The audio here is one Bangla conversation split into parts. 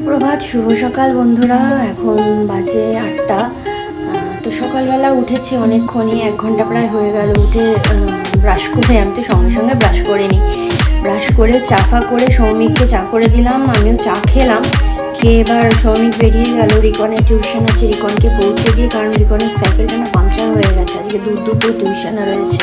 সুপ্রভাত, শুভ সকাল বন্ধুরা। এখন বাজে আটটা। তো সকালবেলা উঠেছি অনেকক্ষণই, এক ঘণ্টা প্রায় হয়ে গেল উঠে ব্রাশ করে আমি তো সঙ্গে সঙ্গে ব্রাশ করে নিই। ব্রাশ করে চাফা করে, সৌমিককে চা করে দিলাম, আমিও চা খেলাম। খেয়ে এবার সৌমিক বেরিয়ে গেল, রিকনের টিউশন আছে, রিকনকে পৌঁছে দিয়ে কারণ রিকনের সাইকেলটা না পাংচার হয়ে গেছে। আজকে দূর দূর টিউশনে রয়েছে।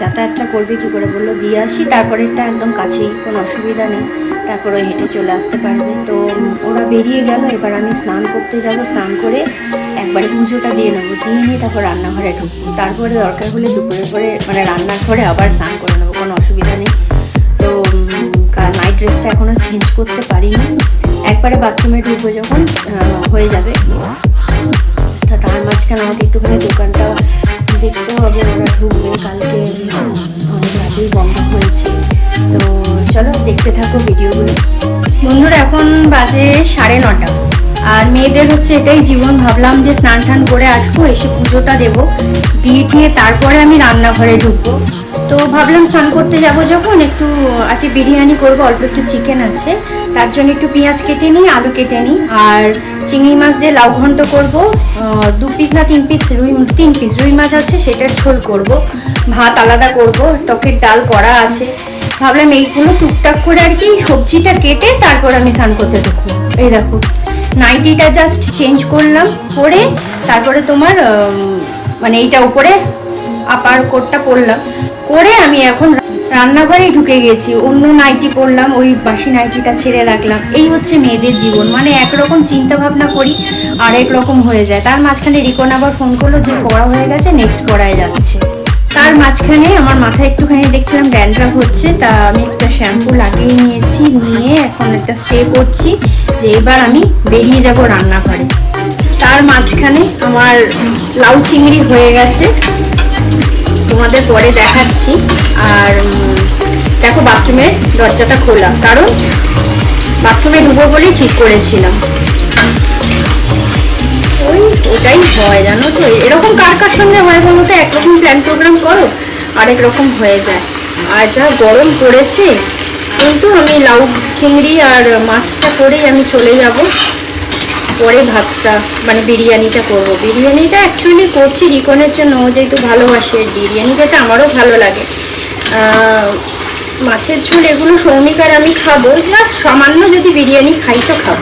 যাতায়াতটা করবে কি করে বলল, দিয়ে আসি। তারপরেরটা একদম কাছেই, কোনো অসুবিধা নেই। তারপরে হেঁটে চলে আসতে পারবে। তো ওরা বেরিয়ে গেল, এবার আমি স্নান করতে যাব, স্নান করে একবারে পুজোটা দিয়ে নেব। দিয়ে নিয়ে তারপর রান্নাঘরে ঢুকবো। তারপরে দরকার হলে দুপুরের পরে মানে রান্নাঘরে আবার স্নান করে নেব, কোনো অসুবিধা নেই। তো নাইট ড্রেসটা এখনও চেঞ্জ করতে পারিনি। একবারে বাথরুমে ঢুকবো যখন হয়ে যাবে। তার মাঝখানে আমাকে একটুখানি দোকানটা দেখতে হবে ওরা ঢুকবে কালকে। অনেক রাতেই বন্ধ হয়েছে। তো চলো দেখতে থাকো ভিডিওগুলো। বন্ধুরা, এখন বাজে সাড়ে নটা। আর মেয়েদের হচ্ছে এটাই জীবন। ভাবলাম যে স্নান টান করে আসব, এসে পুজোটা দেবো। দিয়ে ঠিয়ে তারপরে আমি রান্নাঘরে ঢুকবো। তো ভাবলাম স্নান করতে যাব যখন। একটু আজকে বিরিয়ানি করব, অল্প একটু চিকেন আছে। তার জন্য একটু পেঁয়াজ কেটে নিই, আলু কেটে নিই। আর চিংড়ি মাছ দিয়ে লাউ ঘন্ট করব দু পিস না তিন পিস রুই, তিন পিস রুই মাছ আছে, সেটার ঝোল করব। ভাত আলাদা করব, টকের ডাল করা আছে। ভাবলাম এইগুলো টুকটাক করে আর কি সবজিটা কেটে তারপর আমি স্নান করতে ঢুকবো। এই দেখো নাইটিটা জাস্ট চেঞ্জ করলাম, করে তারপরে তোমার মানে এইটা উপরে আপার কোটটা পরলাম। করে আমি এখন রান্নাঘরেই ঢুকে গেছি। অন্য নাইটি পরলাম, ওই বাসি নাইটিটা ছেড়ে রাখলাম। এই হচ্ছে মেয়েদের জীবন। মানে একরকম চিন্তা ভাবনা করি, আরেক রকম হয়ে যায়। তার মাঝখানে রিকন আবার ফোন করল যে পড়া হয়ে গেছে নেক্সট পড়ায় যাচ্ছে। তার মাঝখানে আমার মাথায় একটুখানি দেখছিলাম ড্যান্ড্রাফ হচ্ছে। তা আমি একটা শ্যাম্পু লাগিয়ে নিয়েছি, নিয়ে এখন একটা স্টে করছি যে এবার আমি বেরিয়ে যাব রান্নাঘরে। তার মাঝখানে আমার লাউ চিংড়ি হয়ে গেছে। তোমাদের পরে দেখাচ্ছি। আর দেখো বাথরুমের দরজাটা খোলা। কারণ বাথরুমে ঢুকবো বলেই ঠিক করেছিলাম। ওই, ওটাই হয়, জানো তো? এরকম কার কার সঙ্গে হয় বলো তো? একরকম প্ল্যান প্রোগ্রাম করো, আরেক রকম হয়ে যায়। আর যা গরম পড়েছে, কিন্তু আমি লাউ, চিংড়ি আর মাছটা করেই আমি চলে যাব। পরে ভাতটা মানে বিরিয়ানিটা করব। বিরিয়ানিটা অ্যাকচুয়ালি করছি রিকনের জন্য, ও যেহেতু ভালোবাসে বিরিয়ানি খেতে আমারও ভালো লাগে। মাছের ঝোল এগুলো সৌমিক আর আমি খাব সামান্য যদি বিরিয়ানি খাই তো খাব।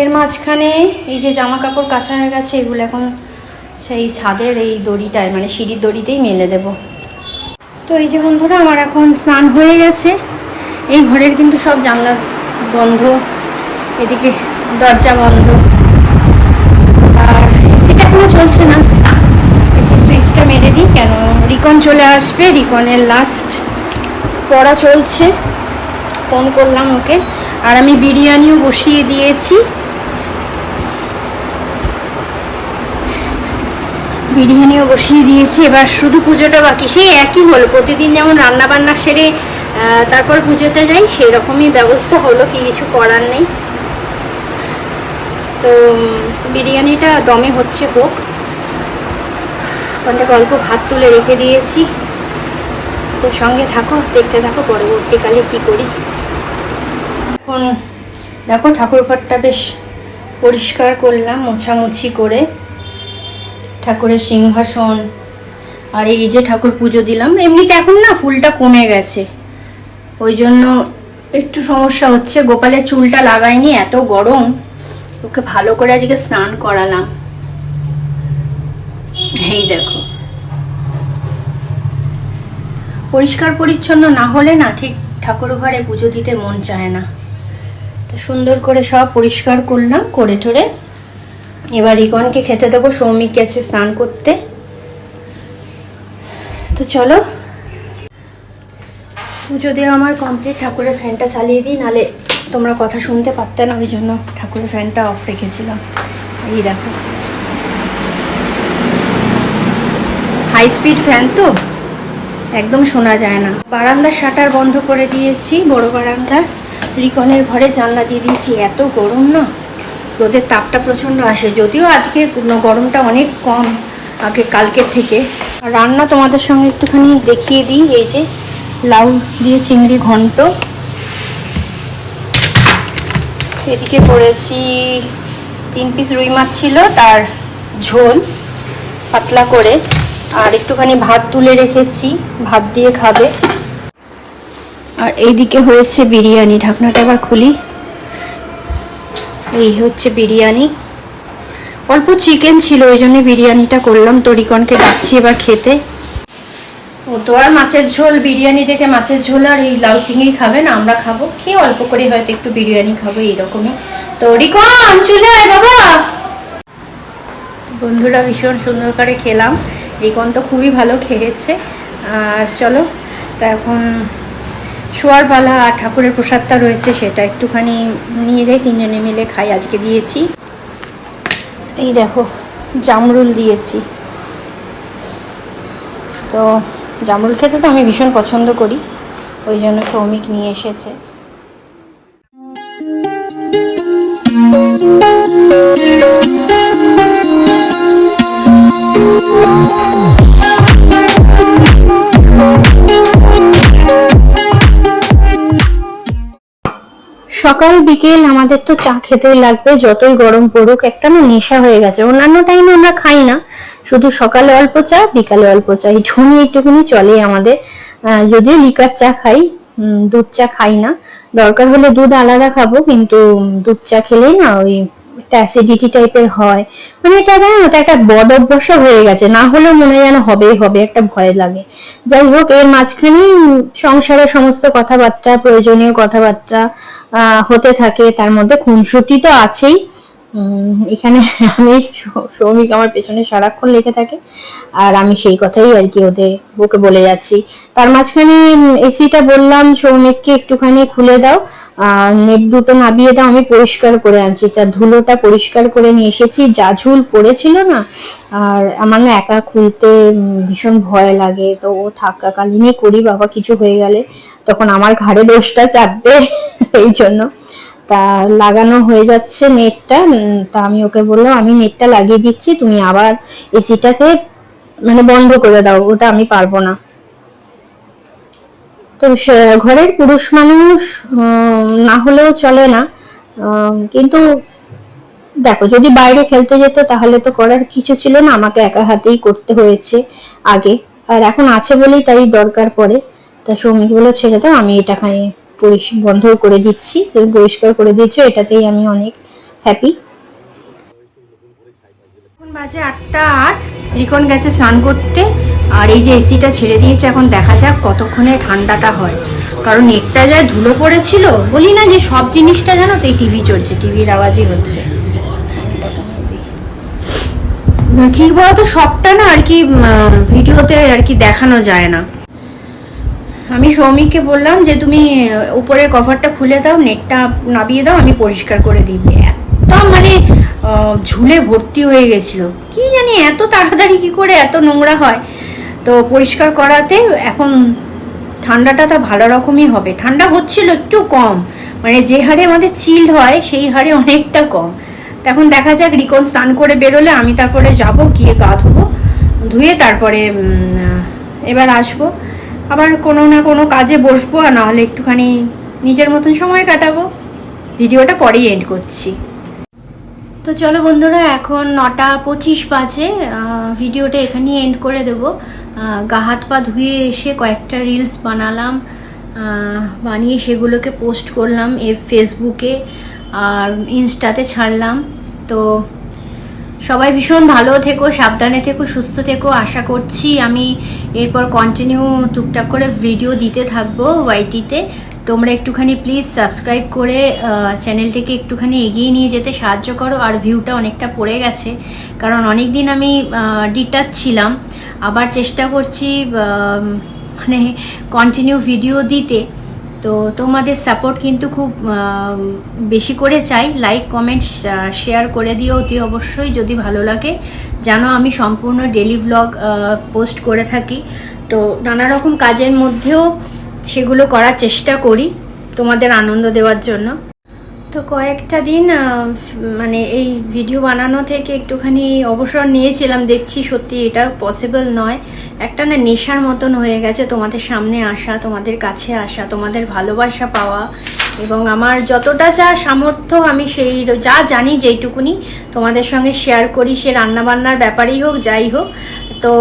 এর মাঝখানে এই যে জামা কাপড় কাঁচা হয়ে গেছে, এগুলো এখন সেই ছাদের এই দড়িটায় মানে সিঁড়ির দড়িতেই মেলে দেব। তো এই যে বন্ধুরা, আমার এখন স্নান হয়ে গেছে। এই ঘরের কিন্তু সব জানলা বন্ধ। এদিকে দরজা বন্ধ। আর এসিটা এখনও চলছে না। এসি সুইচটা মেরে দিই, কেন? রিকন চলে আসবে, রিকনের লাস্ট পড়া চলছে। ফোন করলাম ওকে। আর আমি বিরিয়ানিও বসিয়ে দিয়েছি। বিরিয়ানিও বসিয়ে দিয়েছি, এবার শুধু পুজোটা বাকি। সেই একই হলো, প্রতিদিন যেমন রান্না বান্না সেরে তারপর পুজোতে যাই সেই রকমই ব্যবস্থা হলো, কি কিছু করার নেই। তো বিরিয়ানিটা দমে হচ্ছে হোক। অনেক অল্প ভাত তুলে রেখে দিয়েছি। তো সঙ্গে থাকো, দেখতে থাকো পরবর্তীকালে কি করি। এখন দেখো ঠাকুর ঘরটা বেশ পরিষ্কার করলাম, মোছামুছি করে। ঠাকুরের সিংহাসন আর এই যে ঠাকুর পুজো দিলাম, এমনিতে এখন না ফুলটা কমে গেছে। ওই জন্য একটু সমস্যা হচ্ছে। গোপালের চুলটা লাগাইনি, এত গরম। ওকে ভালো করে আজকে স্নান করালাম। এই দেখো। পরিষ্কার পরিচ্ছন্ন না হলে না ঠিক ঠাকুর ঘরে পুজো দিতে মন চায় না। তো সুন্দর করে সব পরিষ্কার করলাম, করে ঠরে এবার রিকনকে খেতে দেবো, সৌমিক গেছে স্নান করতে। তো চলো। পুজো দেওয়া আমার কমপ্লিট ঠাকুরের ফ্যানটা চালিয়ে দিই, নালে তোমরা কথা শুনতে পারতে না, ওই জন্য ঠাকুরের ফ্যানটা অফ রেখেছিলাম। এই দেখো। হাই স্পিড ফ্যান তো? একদম শোনা যায় না। বারান্দার শাটার বন্ধ করে দিয়েছি, বড় বারান্দার রিকনের ঘরে জানলা দিয়ে দিয়েছি, এত গরম না? রোদের তাপটা প্রচণ্ড আসে, যদিও আজকে গরমটা অনেক কম, আগে কালকের থেকে। রান্না তোমাদের সঙ্গে একটুখানি দেখিয়ে দিই, এই যে লাউ দিয়ে চিংড়ি ঘন্ট। এদিকে করেছি তিন পিস রুই মাছ ছিল, তার ঝোল, পাতলা করে, আর একটুখানি ভাত তুলে রেখেছি, ভাত দিয়ে খাবে। আর এইদিকে হয়েছে বিরিয়ানি, ঢাকনাটা আবার খুলি। এই হচ্ছে বিরিয়ানি। অল্প চিকেন ছিল, ওই জন্য বিরিয়ানিটা করলাম, তরিকনকে ডাকছি এবার খেতে। ও তো আর মাছের ঝোল, বিরিয়ানি দেখে মাছের ঝোল আর এই লাউ চিংড়ি খাবে না, আমরা খাব। খেয়ে অল্প করে হয়তো একটু বিরিয়ানি খাব এইরকমই। তো রিকন চলে আয় বাবা। বন্ধুরা, ভীষণ সুন্দর করে খেলাম। রিকন তো খুবই ভালো খেয়েছে। আর চলো, তা এখন শোয়ার পালা, আর ঠাকুরের প্রসাদটা রয়েছে সেটা একটুখানি নিয়ে যাই, তিনজনে মিলে খাই, আজকে দিয়েছি। এই দেখো, জামরুল দিয়েছি। তো জামরুল খেতে তো আমি ভীষণ পছন্দ করি, ওই জন্য সৌমিক নিয়ে এসেছে। সকাল বিকেল আমাদের তো চা খেতেই লাগবে, যতই গরম পড়ুক, একটা না নেশা হয়ে গেছে। অন্যান্য টাইমে আমরা খাই না। শুধু সকালে অল্প চা, বিকালে অল্প চা। এই একটুখানি চলে আমাদের। যদিও লিকার চা খাই দুধ চা খাই না। দরকার হলে দুধ আলাদা খাব, কিন্তু দুধ চা খেলেই না ওই অ্যাসিডিটি টাইপের হয়। মানে এটা ওটা একটা বদ অভ্যাস হয়ে গেছে। না হলেও মনে যেন হবেই হবে, একটা ভয় লাগে। যাই হোক, এর মাঝখানে সংসারের সমস্ত কথাবার্তা, প্রয়োজনীয় কথাবার্তা হতে থাকে। তার মধ্যে খুনসুটি তো আছেই। এখানে আমি সৌমিক আমার পেছনে সারাক্ষণ লেগে থাকে, আর আমি সেই কথাই আর কি ওদের বুকে বলে যাচ্ছি। তার মাঝখানে এসিটা বললাম সৌমিককে একটুখানি খুলে দাও নেট দুটো নামিয়ে দাও, আমি পরিষ্কার করে আনছি। তার ধুলোটা পরিষ্কার করে নিয়ে এসেছি, যা ঝুল পড়েছিল না, আর আমার না একা খুলতে ভীষণ ভয় লাগে। তো ও থাকাকালীনই করি, বাবা, কিছু হয়ে গেলে, তখন আমার ঘাড়ে দোষটা চাপবে, এই জন্য। তা লাগানো হয়ে যাচ্ছে নেটটা। তা আমি ওকে বললাম, আমি নেটটা লাগিয়ে দিচ্ছি, তুমি আবার এসিটাকে মানে বন্ধ করে দাও, ওটা আমি পারব না। তো ঘরের পুরুষ মানুষ না হলেও চলে না। কিন্তু দেখো, যদি বাইরে খেলতে যেত, তাহলে তো করার কিছু ছিল না, আমাকে একা হাতেই করতে হয়েছে আগে। আর এখন আছে বলেই তাই দরকার পড়ে। তা বলে ছেড়ে দাও, আমি এটা খাই। বন্ধ করে দিচ্ছি, তুমি পরিষ্কার করে দিচ্ছ এটাতেই আমি অনেক হ্যাপি এখন বাজে আটটা আট, রিকন গেছে স্নান করতে, আর এই যে এসিটা ছেড়ে দিয়েছে, এখন দেখা যাক কতক্ষণে ঠান্ডাটা হয়। কারণ নেটটা যা ধুলো পড়েছিল, বলি না যে সব জিনিসটা জানো তো, এই টিভি চলছে, টিভির আওয়াজই হচ্ছে। কি বলতো, সবটা না আর কি ভিডিওতে আর কি দেখানো যায় না। আমি সৌমিককে বললাম যে, তুমি উপরের কভারটা খুলে দাও, নেটটা নাবিয়ে দাও, আমি পরিষ্কার করে দিবি এত মানে ঝুলে ভর্তি হয়ে গেছিল। কি জানি এত তাড়াতাড়ি কি করে এত নোংরা হয়। তো পরিষ্কার করাতে এখন ঠান্ডাটা তো ভালো রকমই হবে। ঠান্ডা হচ্ছিল একটু কম। মানে যে হারে আমাদের চিল্ড হয়, সেই হারে অনেকটা কম। এখন দেখা যাক, রিকন স্নান করে বেরোলে, আমি তারপরে যাব, গিয়ে গা ধোবো, ধুয়ে তারপরে এবার আসব। আবার কোনো না কোনো কাজে বসবো আর নাহলে একটুখানি নিজের মতন সময় কাটাবো। ভিডিওটা পরেই এন্ড করছি। তো চলো বন্ধুরা, এখন নটা পঁচিশ বাজে ভিডিওটা এখানেই এন্ড করে দেবো। গা হাত পা ধুয়ে এসে কয়েকটা রিলস বানালাম বানিয়ে সেগুলোকে পোস্ট করলাম এ ফেসবুকে আর ইনস্টাতে ছাড়লাম। তো সবাই ভীষণ ভালো থেকো, সাবধানে থেকো, সুস্থ থেকো। আশা করছি আমি এরপর কন্টিনিউ টুকটাক করে ভিডিও দিতে থাকব ওয়াইটিতে তোমরা একটুখানি প্লিজ সাবস্ক্রাইব করে চ্যানেলটিকে একটুখানি এগিয়ে নিয়ে যেতে সাহায্য করো। আর ভিউটা অনেকটা পড়ে গেছে। কারণ অনেক দিন আমি ডিটাচ ছিলাম। আবার চেষ্টা করছি মানে কন্টিনিউ ভিডিও দিতে। তো তোমাদের সাপোর্ট কিন্তু খুব বেশি করে চাই। লাইক কমেন্ট শেয়ার করে দিও অতি অবশ্যই যদি ভালো লাগে। জানো আমি সম্পূর্ণ ডেলি ভ্লগ পোস্ট করে থাকি। তো নানা রকম কাজের মধ্যেও সেগুলো করার চেষ্টা করি তোমাদের আনন্দ দেওয়ার জন্য। তো কয়েকটা দিন মানে এই ভিডিও বানানো থেকে একটুখানি অবসর নিয়েছিলাম, দেখছি সত্যি এটা পসিবল নয়। একটা না নেশার মতন হয়ে গেছে তোমাদের সামনে আসা, তোমাদের কাছে আসা, তোমাদের ভালোবাসা পাওয়া। এবং আমার যতটা যা সামর্থ্য, আমি সেই যা জানি যেইটুকুনি তোমাদের সঙ্গে শেয়ার করি, সে রান্নাবান্নার ব্যাপারেই হোক, যাই হোক। তো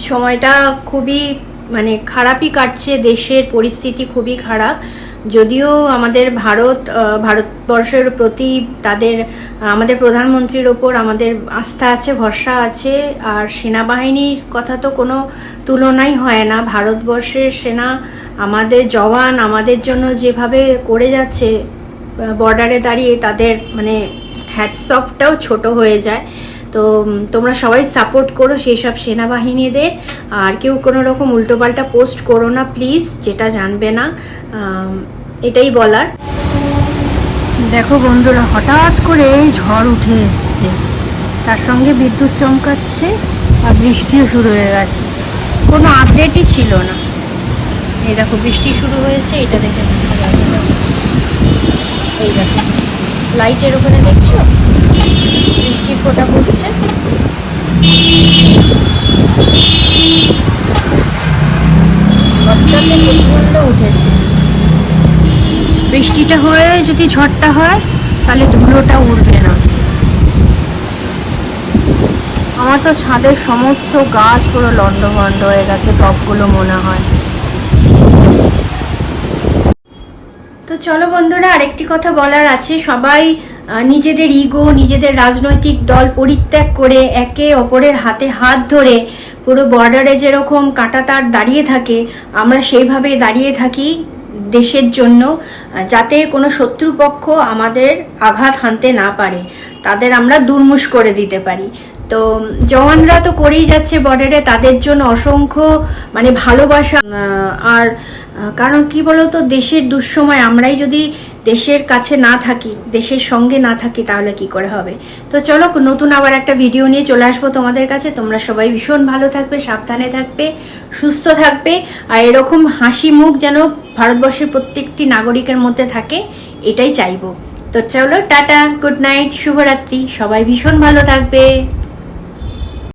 সময়টা খুবই মানে খারাপই কাটছে, দেশের পরিস্থিতি খুবই খারাপ। যদিও আমাদের ভারত ভারতবর্ষের প্রতি তাদের, আমাদের প্রধানমন্ত্রীর ওপর আমাদের আস্থা আছে, ভরসা আছে, আর সেনাবাহিনীর কথা তো কোনো তুলনাই হয় না। ভারতবর্ষের সেনা আমাদের জওয়ান আমাদের জন্য যেভাবে করে যাচ্ছে বর্ডারে দাঁড়িয়ে তাদের মানে হ্যাটসঅফটাও ছোট হয়ে যায়। তো তোমরা সবাই সাপোর্ট করো সেই সব সেনাবাহিনীদের। আর কেউ কোনো রকম উল্টোপাল্টা পোস্ট করো না প্লিজ যেটা জানবে না। এটাই বলার। দেখো বন্ধুরা, হঠাৎ করে ঝড় উঠে এসছে। তার সঙ্গে বিদ্যুৎ চমকাচ্ছে আর বৃষ্টিও শুরু হয়ে গেছে। কোনো আপডেটই ছিল না। এই দেখো, বৃষ্টি শুরু হয়েছে, এটা দেখে এই দেখো, লাইটের ওখানে দেখছ? বৃষ্টি ফোটা পড়ছে। ঝড়টাতে প্রচণ্ড উঠেছে। বৃষ্টিটা হয়ে যদি ঝড়টা হয়, তাহলে ধুলোটা উঠবে না। আমার তো ছাদের সমস্ত গাছ পুরো লন্ডভন্ড হয়ে গেছে টপগুলো মনে হয়। তো চলো বন্ধুরা, আরেকটি কথা বলার আছে। সবাই নিজেদের ইগো নিজেদের রাজনৈতিক দল পরিত্যাগ করে একে অপরের হাতে হাত ধরে পুরো বর্ডারে যেরকম কাঁটাতার দাঁড়িয়ে থাকে, আমরা সেইভাবে দাঁড়িয়ে থাকি দেশের জন্য, যাতে কোনো শত্রুপক্ষ আমাদের আঘাত হানতে না পারে। তাদের আমরা দুর্মুষ করে দিতে পারি। তো, জওয়ানরা তো করেই যাচ্ছে বর্ডারে তাদের জন্য অসংখ্য মানে ভালোবাসা আর কারণ কি বলতো, দেশের দুঃসময় আমরাই যদি দেশের কাছে না থাকি, দেশের সঙ্গে না থাকি, তাহলে কি করে হবে? তো চলো, নতুন আবার একটা ভিডিও নিয়ে চলে আসব তোমাদের কাছে। তোমরা সবাই ভীষণ ভালো থাকবে, সাবধানে থাকবে, সুস্থ থাকবে, আর এরকম হাসি মুখ যেন ভারতবর্ষের প্রত্যেকটি নাগরিকের মধ্যে থাকে, এটাই চাইব। তো চলো, টাটা গুড নাইট শুভরাত্রি, সবাই ভীষণ ভালো থাকবে।